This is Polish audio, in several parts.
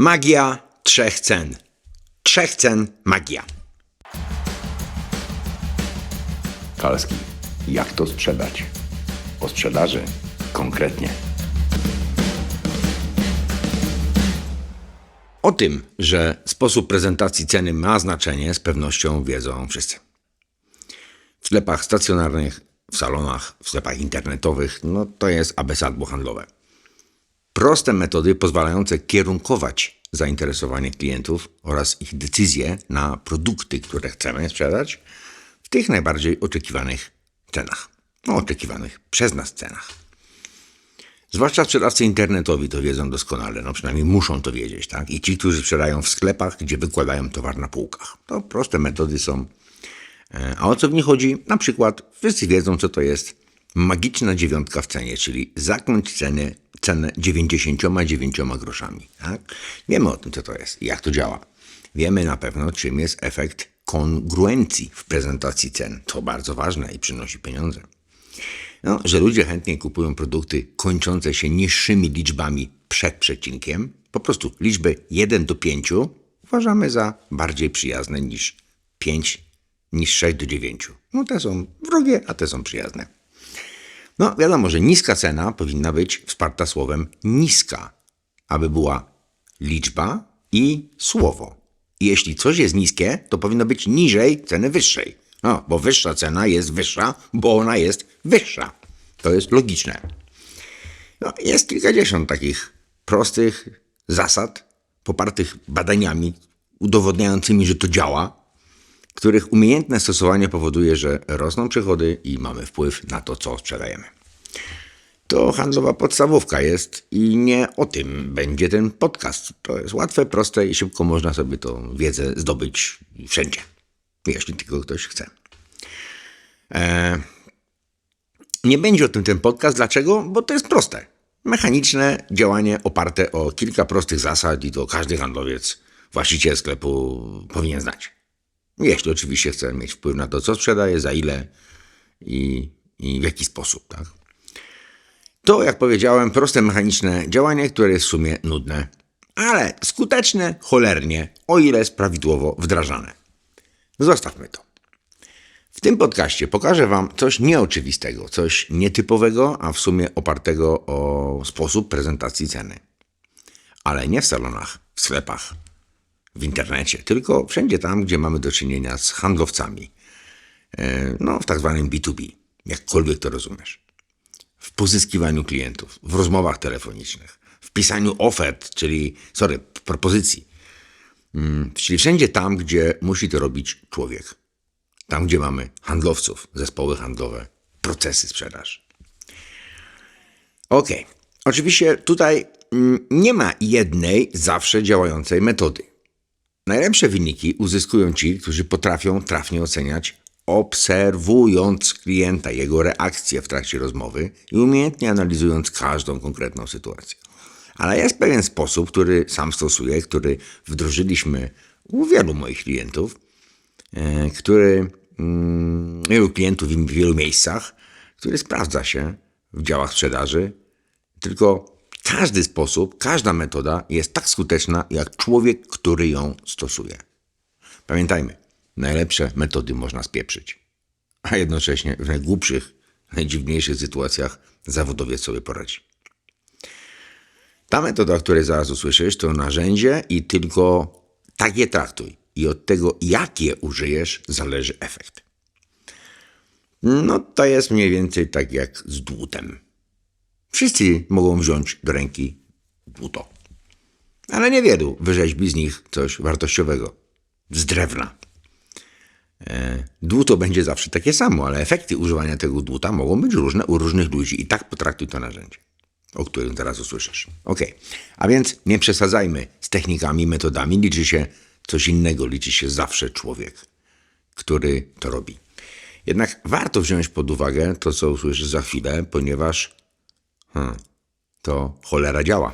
Magia trzech cen. Trzech cen magia. Kalski, jak to sprzedać? O sprzedaży konkretnie. O tym, że sposób prezentacji ceny ma znaczenie, z pewnością wiedzą wszyscy. W sklepach stacjonarnych, w salonach, w sklepach internetowych, no to jest abesadło handlowe. Proste metody pozwalające kierunkować zainteresowanie klientów oraz ich decyzje na produkty, które chcemy sprzedać w tych najbardziej oczekiwanych cenach. No, oczekiwanych przez nas cenach. Zwłaszcza sprzedawcy internetowi to wiedzą doskonale, no przynajmniej muszą to wiedzieć, tak? I ci, którzy sprzedają w sklepach, gdzie wykładają towar na półkach. To proste metody są. E, A o co w nich chodzi? Na przykład wszyscy wiedzą, co to jest magiczna dziewiątka w cenie, czyli zaknąć cenę, cenę 99 groszami. Tak? Wiemy o tym, co to jest i jak to działa. Wiemy na pewno, czym jest efekt kongruencji w prezentacji cen. To bardzo ważne i przynosi pieniądze. No, że ludzie chętnie kupują produkty kończące się niższymi liczbami przed przecinkiem. Po prostu liczby 1 do 5 uważamy za bardziej przyjazne niż 5, niż 6 do 9. No te są wrogie, a te są przyjazne. No wiadomo, że niska cena powinna być wsparta słowem niska, aby była liczba i słowo. I jeśli coś jest niskie, to powinno być niżej ceny wyższej. No, bo wyższa cena jest wyższa, bo ona jest wyższa. To jest logiczne. No, jest kilkadziesiąt takich prostych zasad, popartych badaniami udowodniającymi, że to działa, których umiejętne stosowanie powoduje, że rosną przychody i mamy wpływ na to, co sprzedajemy. To handlowa podstawówka jest i nie o tym będzie ten podcast. To jest łatwe, proste i szybko można sobie tą wiedzę zdobyć wszędzie, jeśli tylko ktoś chce. E, nie będzie o tym ten podcast. Dlaczego? Bo to jest proste. Mechaniczne działanie oparte o kilka prostych zasad i to każdy handlowiec, właściciel sklepu powinien znać. Jeśli oczywiście chce mieć wpływ na to, co sprzedaje, za ile i, i w jaki sposób. Tak? To, jak powiedziałem, proste mechaniczne działanie, które jest w sumie nudne, ale skuteczne cholernie, o ile jest prawidłowo wdrażane. Zostawmy to. W tym podcaście pokażę Wam coś nieoczywistego, coś nietypowego, a w sumie opartego o sposób prezentacji ceny. Ale nie w salonach, w sklepach, w internecie, tylko wszędzie tam, gdzie mamy do czynienia z handlowcami. E, No, w tak zwanym B2B, jakkolwiek to rozumiesz. W pozyskiwaniu klientów, w rozmowach telefonicznych, w pisaniu ofert, czyli, sorry, propozycji. Mm, Czyli wszędzie tam, gdzie musi to robić człowiek. Tam, gdzie mamy handlowców, zespoły handlowe, procesy sprzedaży. Ok. Oczywiście tutaj mm, nie ma jednej zawsze działającej metody. Najlepsze wyniki uzyskują ci, którzy potrafią trafnie oceniać, obserwując klienta, jego reakcje w trakcie rozmowy i umiejętnie analizując każdą konkretną sytuację. Ale jest pewien sposób, który sam stosuję, który wdrożyliśmy u wielu moich klientów, e, który mm, wielu klientów w wielu miejscach, który sprawdza się w działach sprzedaży, tylko każdy sposób, każda metoda jest tak skuteczna, jak człowiek, który ją stosuje. Pamiętajmy, najlepsze metody można spieprzyć, a jednocześnie w najgłupszych, najdziwniejszych sytuacjach zawodowiec sobie poradzi. Ta metoda, o której zaraz usłyszysz, to narzędzie i tylko tak je traktuj. I od tego, jak je użyjesz, zależy efekt. No to jest mniej więcej tak jak z dłutem. Wszyscy mogą wziąć do ręki dłuto. Ale niewielu wyrzeźbi z nich coś wartościowego. Z drewna. E, Dłuto będzie zawsze takie samo, ale efekty używania tego dłuta mogą być różne u różnych ludzi. I tak potraktuj to narzędzie, o którym teraz usłyszysz. Ok, a więc nie przesadzajmy z technikami, metodami. Liczy się coś innego, liczy się zawsze człowiek, który to robi. Jednak warto wziąć pod uwagę to, co usłyszysz za chwilę, ponieważ hmm, to cholera działa.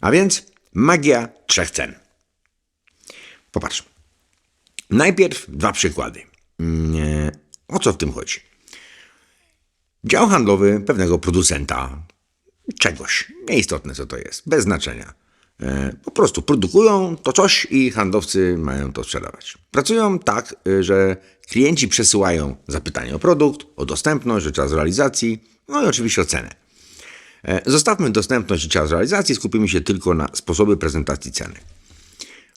A więc magia trzech cen. Popatrz. Najpierw dwa przykłady. Mm, O co w tym chodzi? Dział handlowy pewnego producenta, czegoś. Nieistotne co to jest, bez znaczenia. E, Po prostu produkują to coś i handlowcy mają to sprzedawać. Pracują tak, y, że klienci przesyłają zapytanie o produkt, o dostępność, o czas realizacji, no i oczywiście o cenę. E, Zostawmy dostępność i czas realizacji, skupimy się tylko na sposobie prezentacji ceny.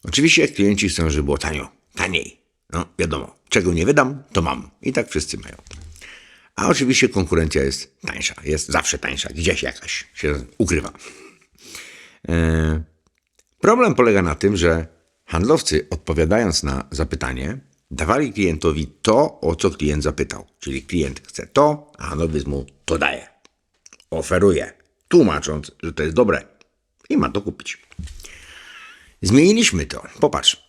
Oczywiście klienci chcą, żeby było tanio, taniej. No wiadomo, czego nie wydam, to mam. I tak wszyscy mają. A oczywiście konkurencja jest tańsza, jest zawsze tańsza, gdzieś jakaś się ukrywa. E, Problem polega na tym, że handlowcy odpowiadając na zapytanie, dawali klientowi to, o co klient zapytał. Czyli klient chce to, a handlowiec mu to daje. Oferuje, tłumacząc, że to jest dobre i ma to kupić. Zmieniliśmy to. Popatrz.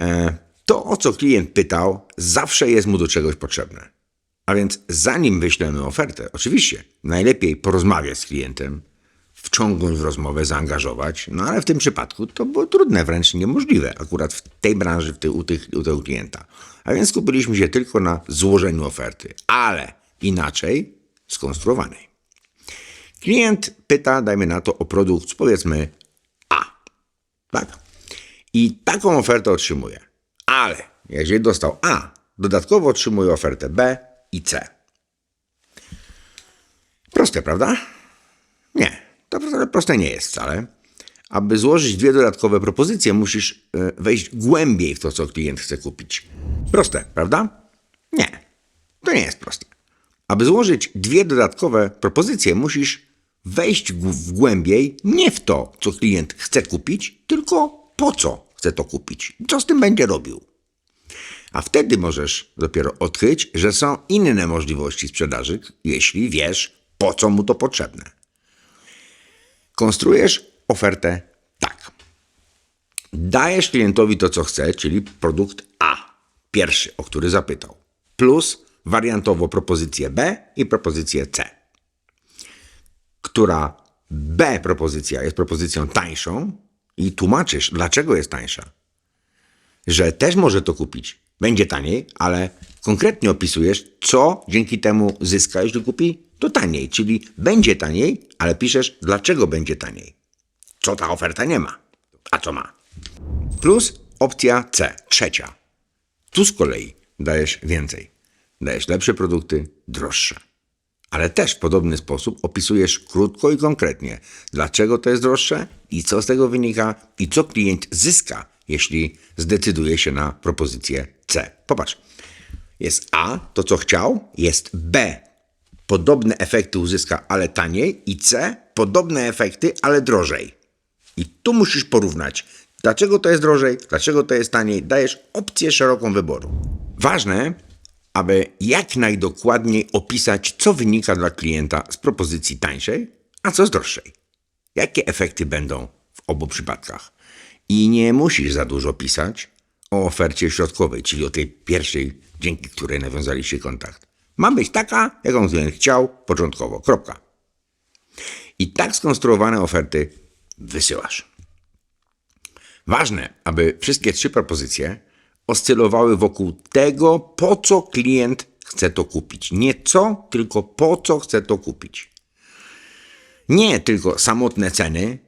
E, To, o co klient pytał, zawsze jest mu do czegoś potrzebne. A więc zanim wyślemy ofertę, oczywiście najlepiej porozmawiać z klientem, wciągnąć w rozmowę, zaangażować, no ale w tym przypadku to było trudne, wręcz niemożliwe, akurat w tej branży, w u, tych, u tego klienta. A więc skupiliśmy się tylko na złożeniu oferty, ale inaczej skonstruowanej. Klient pyta, dajmy na to, o produkt, powiedzmy A. Tak? I taką ofertę otrzymuje. Ale jeżeli dostał A, dodatkowo otrzymuje ofertę B i C. Proste, prawda? Nie, to proste nie jest wcale. Aby złożyć dwie dodatkowe propozycje, musisz e, wejść głębiej w to, co klient chce kupić. Proste, prawda? Nie, to nie jest proste. Aby złożyć dwie dodatkowe propozycje, musisz wejść w głębiej nie w to, co klient chce kupić, tylko po co chce to kupić, co z tym będzie robił. A wtedy możesz dopiero odkryć, że są inne możliwości sprzedaży, jeśli wiesz, po co mu to potrzebne. Konstruujesz ofertę tak. Dajesz klientowi to, co chce, czyli produkt A, pierwszy, o który zapytał, plus wariantowo propozycję B i propozycję C, która B propozycja jest propozycją tańszą i tłumaczysz, dlaczego jest tańsza że też może to kupić. Będzie taniej, ale konkretnie opisujesz, co dzięki temu zyska, jeśli kupi to taniej. Czyli będzie taniej, ale piszesz, dlaczego będzie taniej. Co ta oferta nie ma, a co ma. Plus opcja C, trzecia. Tu z kolei dajesz więcej. Dajesz lepsze produkty, droższe. Ale też w podobny sposób opisujesz krótko i konkretnie, dlaczego to jest droższe i co z tego wynika i co klient zyska, jeśli zdecyduje się na propozycję C. Popatrz, jest A, to co chciał, jest B, podobne efekty uzyska, ale taniej i C, podobne efekty, ale drożej. I tu musisz porównać, dlaczego to jest drożej, dlaczego to jest taniej. Dajesz opcję szeroką wyboru. Ważne, aby jak najdokładniej opisać, co wynika dla klienta z propozycji tańszej, a co z droższej. Jakie efekty będą w obu przypadkach. I nie musisz za dużo pisać o ofercie środkowej, czyli o tej pierwszej, dzięki której nawiązaliście kontakt. Ma być taka, jaką klient chciał początkowo. Kropka. I tak skonstruowane oferty wysyłasz. Ważne, aby wszystkie trzy propozycje oscylowały wokół tego, po co klient chce to kupić. Nie co, tylko po co chce to kupić. Nie tylko samotne ceny,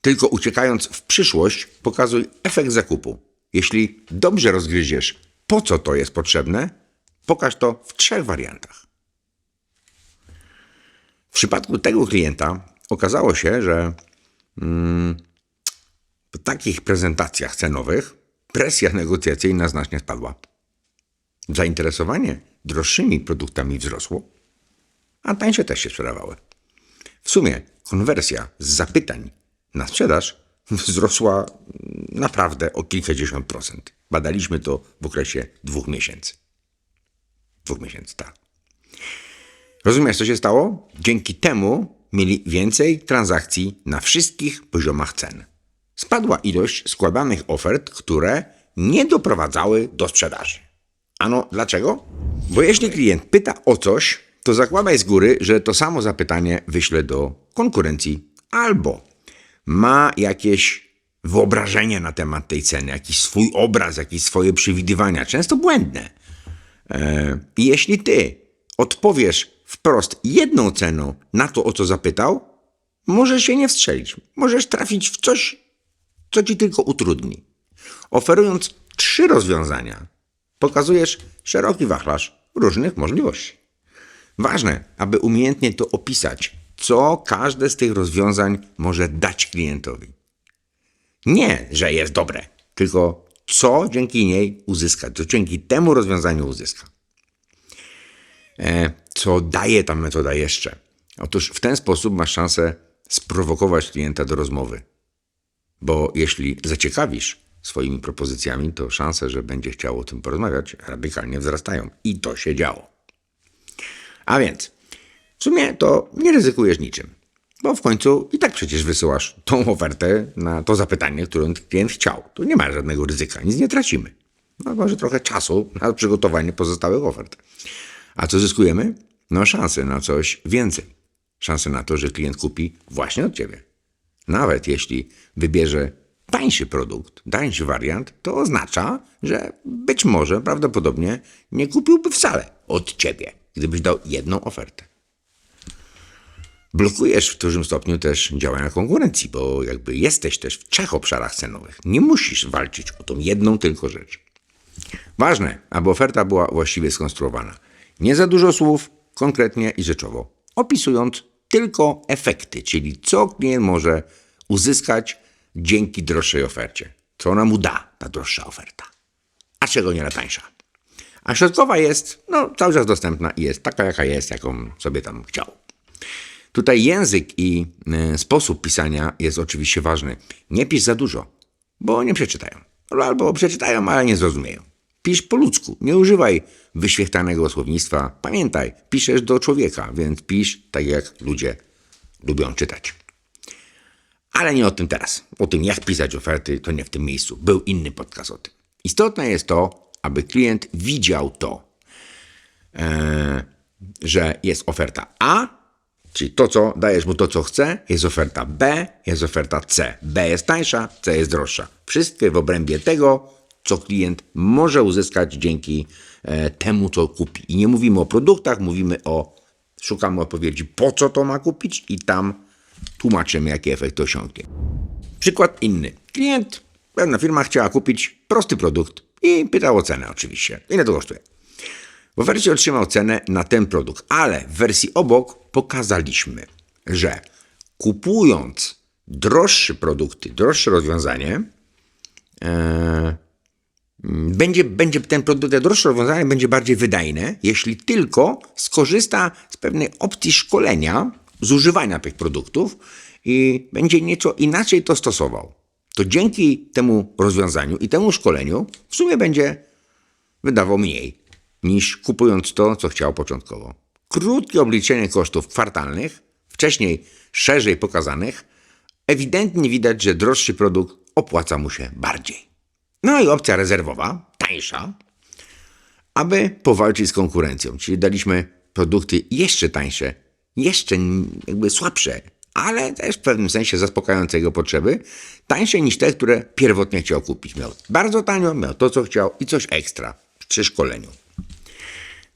tylko uciekając w przyszłość, pokazuj efekt zakupu. Jeśli dobrze rozgryziesz, po co to jest potrzebne, pokaż to w trzech wariantach. W przypadku tego klienta okazało się, że po takich prezentacjach cenowych presja negocjacyjna znacznie spadła. Zainteresowanie droższymi produktami wzrosło, a tańsze też się sprzedawały. W sumie konwersja z zapytań na sprzedaż wzrosła mm, naprawdę o kilkadziesiąt procent. Badaliśmy to w okresie dwóch miesięcy. Dwóch miesięcy, tak. Rozumiesz, co się stało? Dzięki temu mieli więcej transakcji na wszystkich poziomach cen. Spadła ilość składanych ofert, które nie doprowadzały do sprzedaży. Ano, dlaczego? Bo jeśli klient pyta o coś, to zakładaj z góry, że to samo zapytanie wyśle do konkurencji albo ma jakieś wyobrażenie na temat tej ceny, jakiś swój obraz, jakieś swoje przewidywania, często błędne. E, I jeśli ty odpowiesz wprost jedną ceną na to, o co zapytał, możesz się nie wstrzelić. Możesz trafić w coś, co ci tylko utrudni. Oferując trzy rozwiązania, pokazujesz szeroki wachlarz różnych możliwości. Ważne, aby umiejętnie to opisać, co każde z tych rozwiązań może dać klientowi. Nie, że jest dobre, tylko co dzięki niej uzyska, co dzięki temu rozwiązaniu uzyska. E, co daje ta metoda jeszcze? Otóż w ten sposób masz szansę sprowokować klienta do rozmowy. Bo jeśli zaciekawisz swoimi propozycjami, to szanse, że będzie chciał o tym porozmawiać, radykalnie wzrastają. I to się działo. A więc, w sumie to nie ryzykujesz niczym. Bo w końcu i tak przecież wysyłasz tą ofertę na to zapytanie, które klient chciał. Tu nie ma żadnego ryzyka, nic nie tracimy. No może trochę czasu na przygotowanie pozostałych ofert. A co zyskujemy? No szansę na coś więcej. Szansę na to, że klient kupi właśnie od ciebie. Nawet jeśli wybierze tańszy produkt, tańszy wariant, to oznacza, że być może prawdopodobnie nie kupiłby wcale od ciebie, gdybyś dał jedną ofertę. Blokujesz w dużym stopniu też działania konkurencji, bo jakby jesteś też w trzech obszarach cenowych. Nie musisz walczyć o tą jedną tylko rzecz. Ważne, aby oferta była właściwie skonstruowana. Nie za dużo słów, konkretnie i rzeczowo, opisując tylko efekty, czyli co klient może uzyskać dzięki droższej ofercie. Co ona mu da, ta droższa oferta. A czego nie na tańsza. A środkowa jest no, cały czas dostępna i jest taka, jaka jest, jaką sobie tam chciał. Tutaj język i y, sposób pisania jest oczywiście ważny. Nie pisz za dużo, bo nie przeczytają. Albo przeczytają, ale nie zrozumieją. Pisz po ludzku, nie używaj wyświechtanego słownictwa. Pamiętaj, piszesz do człowieka, więc pisz tak, jak ludzie lubią czytać. Ale nie o tym teraz. O tym, jak pisać oferty, to nie w tym miejscu. Był inny podcast o tym. Istotne jest to, aby klient widział to, e, że jest oferta A, czyli to, co dajesz mu to, co chce, jest oferta B, jest oferta C. B jest tańsza, C jest droższa. Wszystkie w obrębie tego, co klient może uzyskać dzięki e, temu, co kupi. I nie mówimy o produktach, mówimy o, szukamy odpowiedzi, po co to ma kupić i tam tłumaczymy, jaki efekt osiągnie. Przykład inny. Klient, pewna firma chciała kupić prosty produkt i pytał o cenę oczywiście. Ile to kosztuje? Ofercie otrzymał cenę na ten produkt, ale w wersji obok pokazaliśmy, że kupując droższe produkty, droższe rozwiązanie, e, będzie, będzie ten produkt, te droższe rozwiązanie będzie bardziej wydajne, jeśli tylko skorzysta z pewnej opcji szkolenia, zużywania tych produktów i będzie nieco inaczej to stosował. To dzięki temu rozwiązaniu i temu szkoleniu w sumie będzie wydawał mniej niż kupując to, co chciał początkowo. Krótkie obliczenie kosztów kwartalnych, wcześniej szerzej pokazanych, ewidentnie widać, że droższy produkt opłaca mu się bardziej. No i opcja rezerwowa, tańsza, aby powalczyć z konkurencją, czyli daliśmy produkty jeszcze tańsze, jeszcze jakby słabsze, ale też w pewnym sensie zaspokajające jego potrzeby, tańsze niż te, które pierwotnie chciał kupić. Miał bardzo tanio, miał to, co chciał i coś ekstra przy szkoleniu.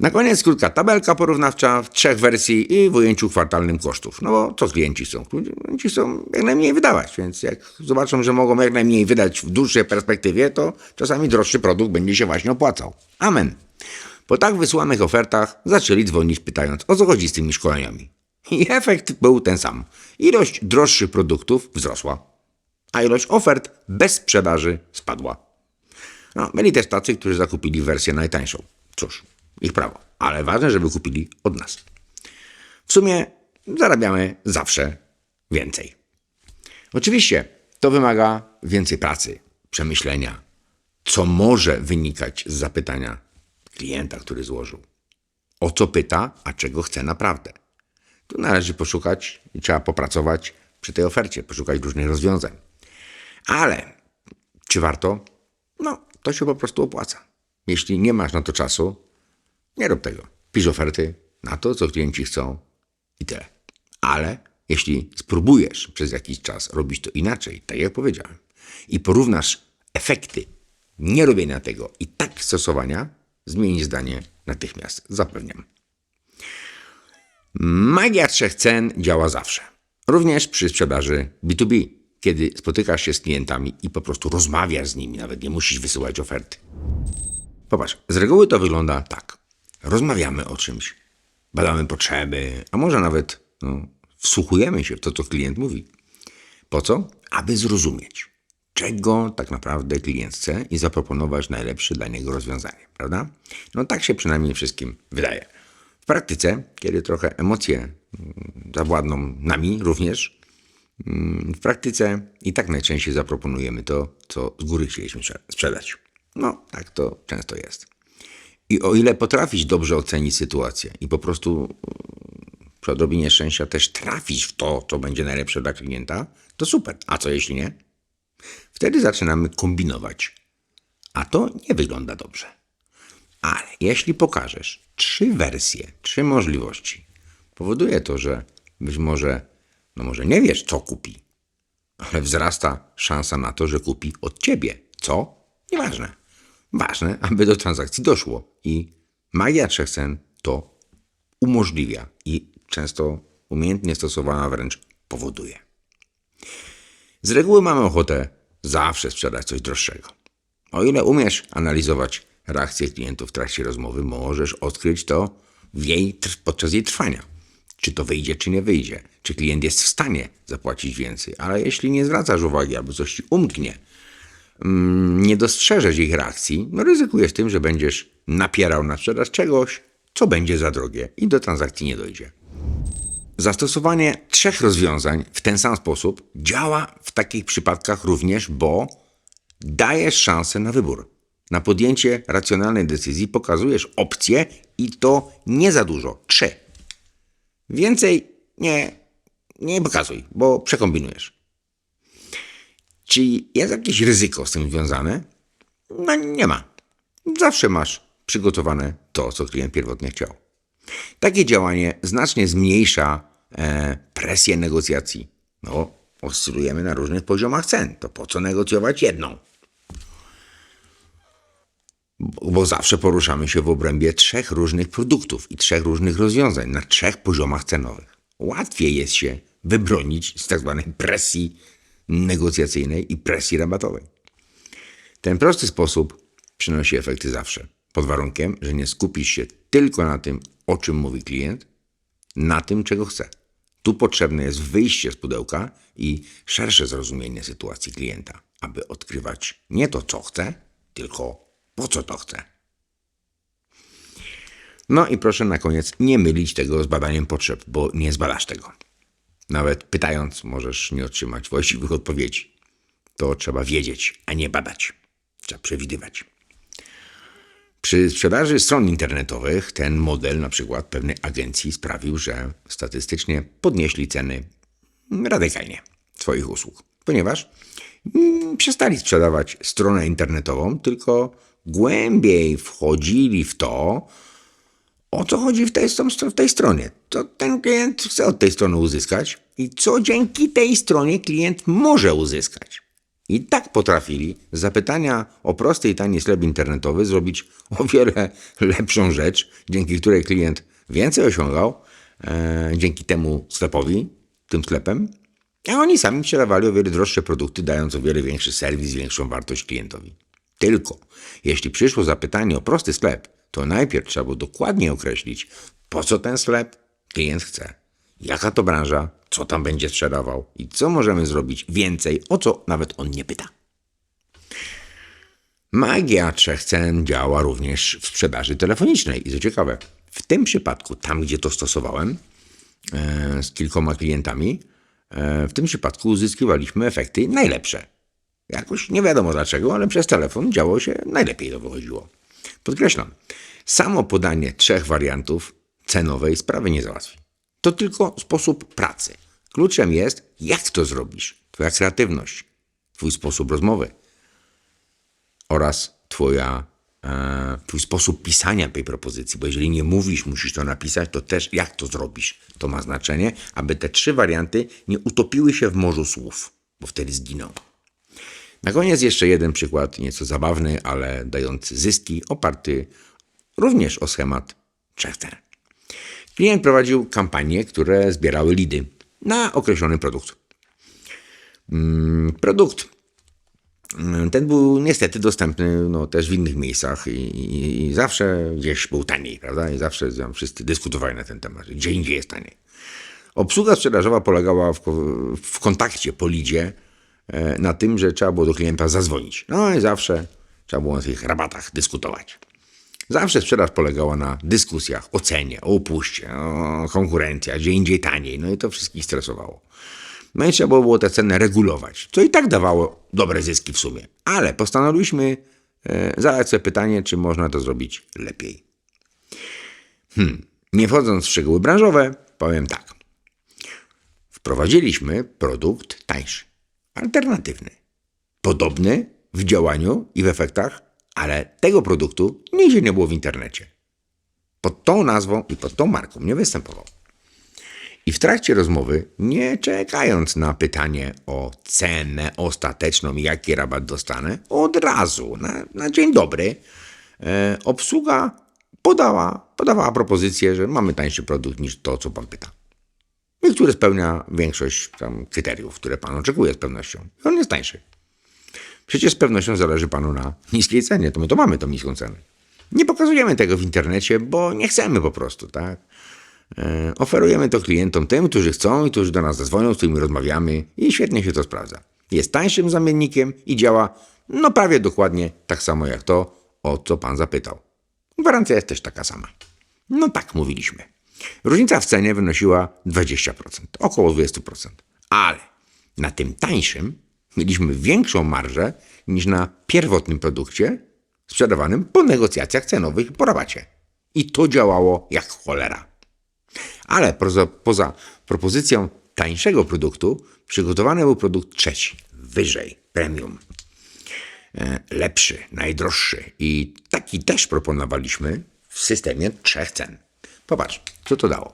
Na koniec krótka tabelka porównawcza w trzech wersji i w ujęciu kwartalnym kosztów. No bo co klienci chcą? Klienci chcą jak najmniej wydawać, więc jak zobaczą, że mogą jak najmniej wydać w dłuższej perspektywie, to czasami droższy produkt będzie się właśnie opłacał. Amen. Po tak wysłanych ofertach zaczęli dzwonić pytając, o co chodzi z tymi szkoleniami. I efekt był ten sam. Ilość droższych produktów wzrosła, a ilość ofert bez sprzedaży spadła. No, byli też tacy, którzy zakupili wersję najtańszą. Cóż, ich prawo, ale ważne, żeby kupili od nas. W sumie zarabiamy zawsze więcej. Oczywiście to wymaga więcej pracy, przemyślenia, co może wynikać z zapytania klienta, który złożył. O co pyta, a czego chce naprawdę. Tu należy poszukać i trzeba popracować przy tej ofercie, poszukać różnych rozwiązań. Ale czy warto? No, to się po prostu opłaca. Jeśli nie masz na to czasu, nie rób tego. Pisz oferty na to, co klienci chcą i tyle. Ale jeśli spróbujesz przez jakiś czas robić to inaczej, tak jak powiedziałem, i porównasz efekty nierobienia tego i tak stosowania, zmieni zdanie natychmiast, zapewniam. Magia trzech cen działa zawsze. Również przy sprzedaży B2B, kiedy spotykasz się z klientami i po prostu rozmawiasz z nimi, nawet nie musisz wysyłać oferty. Popatrz, z reguły to wygląda tak. Rozmawiamy o czymś, badamy potrzeby, a może nawet no, wsłuchujemy się w to, co klient mówi. Po co? Aby zrozumieć, czego tak naprawdę klient chce i zaproponować najlepsze dla niego rozwiązanie, prawda? No tak się przynajmniej wszystkim wydaje. W praktyce, kiedy trochę emocje mm, zawładną nami również, mm, w praktyce i tak najczęściej zaproponujemy to, co z góry chcieliśmy sprze- sprzedać. No, tak to często jest. I o ile potrafisz dobrze ocenić sytuację i po prostu mm, przy odrobinie szczęścia też trafisz w to, co będzie najlepsze dla klienta, to super. A co jeśli nie? Wtedy zaczynamy kombinować. A to nie wygląda dobrze. Ale jeśli pokażesz trzy wersje, trzy możliwości, powoduje to, że być może, no może nie wiesz, co kupi, ale wzrasta szansa na to, że kupi od ciebie. Co? Nieważne. Ważne, aby do transakcji doszło. I magia trzech cen to umożliwia i często umiejętnie stosowana wręcz powoduje. Z reguły mamy ochotę zawsze sprzedać coś droższego. O ile umiesz analizować reakcje klientów w trakcie rozmowy, możesz odkryć to jej, podczas jej trwania. Czy to wyjdzie, czy nie wyjdzie. Czy klient jest w stanie zapłacić więcej. Ale jeśli nie zwracasz uwagi albo coś ci umknie, nie dostrzeżesz ich reakcji, no ryzykujesz tym, że będziesz napierał na sprzedaż czegoś, co będzie za drogie i do transakcji nie dojdzie. Zastosowanie trzech rozwiązań w ten sam sposób działa w takich przypadkach również, bo dajesz szansę na wybór. Na podjęcie racjonalnej decyzji pokazujesz opcje i to nie za dużo. Trzy. Więcej nie, nie pokazuj, bo przekombinujesz. Czy jest jakieś ryzyko z tym związane? No nie ma. Zawsze masz przygotowane to, co klient pierwotnie chciał. Takie działanie znacznie zmniejsza e, presję negocjacji. No, oscylujemy na różnych poziomach cen. To po co negocjować jedną? Bo, zawsze poruszamy się w obrębie trzech różnych produktów i trzech różnych rozwiązań na trzech poziomach cenowych. Łatwiej jest się wybronić z tak zwanej presji negocjacyjnej i presji rabatowej. Ten prosty sposób przynosi efekty zawsze, pod warunkiem, że nie skupisz się tylko na tym, o czym mówi klient, na tym, czego chce. Tu potrzebne jest wyjście z pudełka i szersze zrozumienie sytuacji klienta, aby odkrywać nie to, co chce, tylko po co to chce. No i proszę na koniec nie mylić tego z badaniem potrzeb, bo nie zbadasz tego. Nawet pytając, możesz nie otrzymać właściwych odpowiedzi. To trzeba wiedzieć, a nie badać. Trzeba przewidywać. Przy sprzedaży stron internetowych ten model na przykład pewnej agencji sprawił, że statystycznie podnieśli ceny radykalnie swoich usług, ponieważ mm, przestali sprzedawać stronę internetową, tylko głębiej wchodzili w to, o co chodzi w tej, w tej stronie. Co ten klient chce od tej strony uzyskać i co dzięki tej stronie klient może uzyskać. I tak potrafili z zapytania o prosty i tani sklep internetowy zrobić o wiele lepszą rzecz, dzięki której klient więcej osiągał, e, dzięki temu sklepowi, tym sklepem, a oni sami sprzedawali o wiele droższe produkty, dając o wiele większy serwis, większą wartość klientowi. Tylko jeśli przyszło zapytanie o prosty sklep, to najpierw trzeba było dokładnie określić, po co ten sklep klient chce, jaka to branża, co tam będzie sprzedawał i co możemy zrobić więcej, o co nawet on nie pyta. Magia trzech cen działa również w sprzedaży telefonicznej i co ciekawe, w tym przypadku, tam gdzie to stosowałem e, z kilkoma klientami, e, w tym przypadku uzyskiwaliśmy efekty najlepsze. Jakoś nie wiadomo dlaczego, ale przez telefon działo się najlepiej to wychodziło. Podkreślam, samo podanie trzech wariantów cenowej sprawy nie załatwi. To tylko sposób pracy. Kluczem jest, jak to zrobisz. Twoja kreatywność, twój sposób rozmowy oraz twoja, e, twój sposób pisania tej propozycji. Bo jeżeli nie mówisz, musisz to napisać, to też jak to zrobisz, to ma znaczenie, aby te trzy warianty nie utopiły się w morzu słów, bo wtedy zginą. Na koniec jeszcze jeden przykład, nieco zabawny, ale dający zyski, oparty również o schemat cen. Klient prowadził kampanie, które zbierały lidy. na określony produkt. Mm, Produkt mm, ten był niestety dostępny no, też w innych miejscach i, i, i zawsze gdzieś był taniej, prawda? I zawsze wszyscy dyskutowali na ten temat, gdzie indziej jest taniej. Obsługa sprzedażowa polegała w, w kontakcie po lidzie na tym, że trzeba było do klienta zadzwonić. No i zawsze trzeba było o tych rabatach dyskutować. Zawsze sprzedaż polegała na dyskusjach o cenie, o upuście, o konkurencja, gdzie indziej taniej. No i to wszystkich stresowało. No i trzeba było te ceny regulować, co i tak dawało dobre zyski w sumie. Ale postanowiliśmy e, zadać sobie pytanie, czy można to zrobić lepiej. Hmm. Nie wchodząc w szczegóły branżowe, powiem tak. Wprowadziliśmy produkt tańszy, alternatywny. Podobny w działaniu i w efektach, ale tego produktu nigdzie nie było w internecie. Pod tą nazwą i pod tą marką nie występował. I w trakcie rozmowy, nie czekając na pytanie o cenę ostateczną i jaki rabat dostanę, od razu, na, na dzień dobry, e, obsługa podała, podawała propozycję, że mamy tańszy produkt niż to, co pan pyta. I który spełnia większość tam kryteriów, które pan oczekuje z pewnością. On jest tańszy. Przecież z pewnością zależy panu na niskiej cenie, to my to mamy tą niską cenę. Nie pokazujemy tego w internecie, bo nie chcemy po prostu, tak? E, Oferujemy to klientom tym, którzy chcą i którzy do nas zadzwonią, z którymi rozmawiamy i świetnie się to sprawdza. Jest tańszym zamiennikiem i działa no prawie dokładnie tak samo jak to, o co pan zapytał. Gwarancja jest też taka sama. No tak mówiliśmy. Różnica w cenie wynosiła 20%, około 20%. Ale na tym tańszym mieliśmy większą marżę niż na pierwotnym produkcie sprzedawanym po negocjacjach cenowych i po rabacie. I to działało jak cholera. Ale poza, poza propozycją tańszego produktu, przygotowany był produkt trzeci, wyżej, premium. E, lepszy, najdroższy. I taki też proponowaliśmy w systemie trzech cen. Popatrz, co to dało.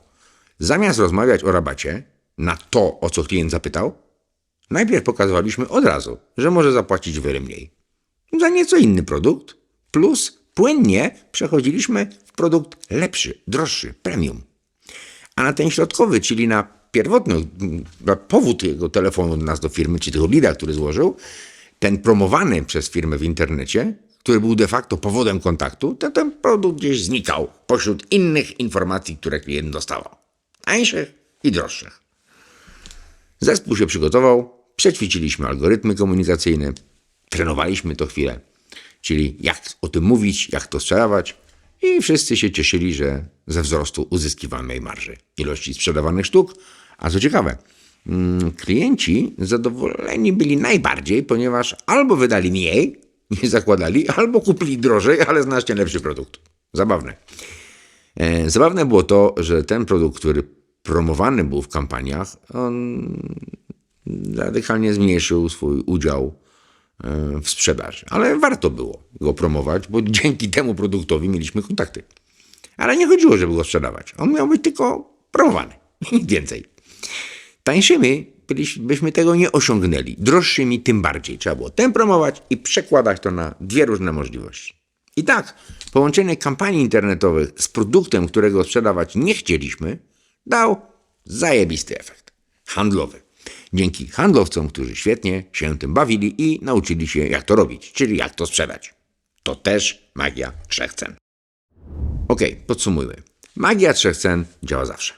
Zamiast rozmawiać o rabacie na to, o co klient zapytał, najpierw pokazywaliśmy od razu, że może zapłacić wiele mniej. Za nieco inny produkt, plus płynnie przechodziliśmy w produkt lepszy, droższy, premium. A na ten środkowy, czyli na pierwotny, na powód jego telefonu do nas do firmy, czy tego lida, który złożył, ten promowany przez firmę w internecie, który był de facto powodem kontaktu, to ten produkt gdzieś znikał pośród innych informacji, które klient dostawał. Tańszych i droższych. Zespół się przygotował, przećwiczyliśmy algorytmy komunikacyjne, trenowaliśmy to chwilę, czyli jak o tym mówić, jak to sprzedawać i wszyscy się cieszyli, że ze wzrostu uzyskiwanej marży, ilości sprzedawanych sztuk, a co ciekawe, mm, klienci zadowoleni byli najbardziej, ponieważ albo wydali mniej niż zakładali, albo kupili drożej, ale znacznie lepszy produkt. Zabawne. E, Zabawne było to, że ten produkt, który promowany był w kampaniach, on radykalnie zmniejszył swój udział e, w sprzedaży. Ale warto było go promować, bo dzięki temu produktowi mieliśmy kontakty. Ale nie chodziło, żeby go sprzedawać. On miał być tylko promowany. Nic więcej. Tańszymi byśmy tego nie osiągnęli. Droższymi tym bardziej. Trzeba było ten promować i przekładać to na dwie różne możliwości. I tak, połączenie kampanii internetowych z produktem, którego sprzedawać nie chcieliśmy, dał zajebisty efekt. Handlowy. Dzięki handlowcom, którzy świetnie się tym bawili i nauczyli się, jak to robić, czyli jak to sprzedać. To też magia trzech cen. Ok, podsumujmy. Magia trzech cen działa zawsze.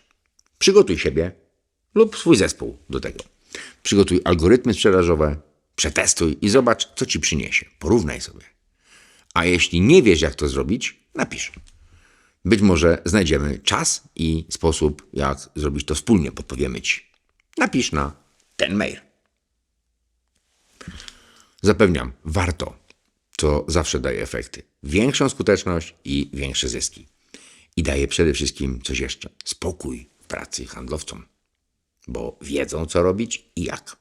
Przygotuj siebie lub swój zespół do tego. Przygotuj algorytmy sprzedażowe, przetestuj i zobacz, co ci przyniesie. Porównaj sobie. A jeśli nie wiesz, jak to zrobić, napisz. Być może znajdziemy czas i sposób, jak zrobić to wspólnie, podpowiemy ci. Napisz na ten mail. Zapewniam, warto. To zawsze daje efekty. Większą skuteczność i większe zyski. I daje przede wszystkim coś jeszcze. Spokój w pracy handlowcom. Bo wiedzą, co robić i jak.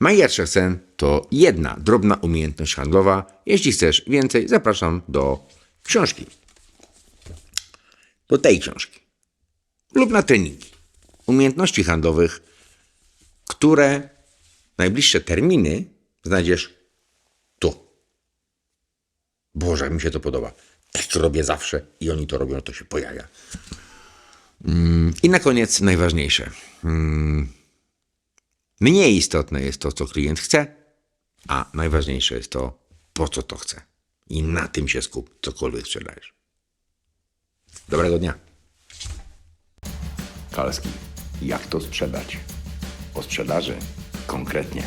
Magia trzech cen to jedna drobna umiejętność handlowa. Jeśli chcesz więcej, zapraszam do książki. Do tej książki. Lub na treningi. Umiejętności handlowych, które najbliższe terminy znajdziesz tu. Boże, mi się to podoba. Tak robię zawsze i oni to robią, to się pojawia. Mm, I na koniec najważniejsze. Mm, Mniej istotne jest to, co klient chce, a najważniejsze jest to, po co to chce. I na tym się skup, cokolwiek sprzedajesz. Dobrego dnia. Kalski. Jak to sprzedać? O sprzedaży konkretnie.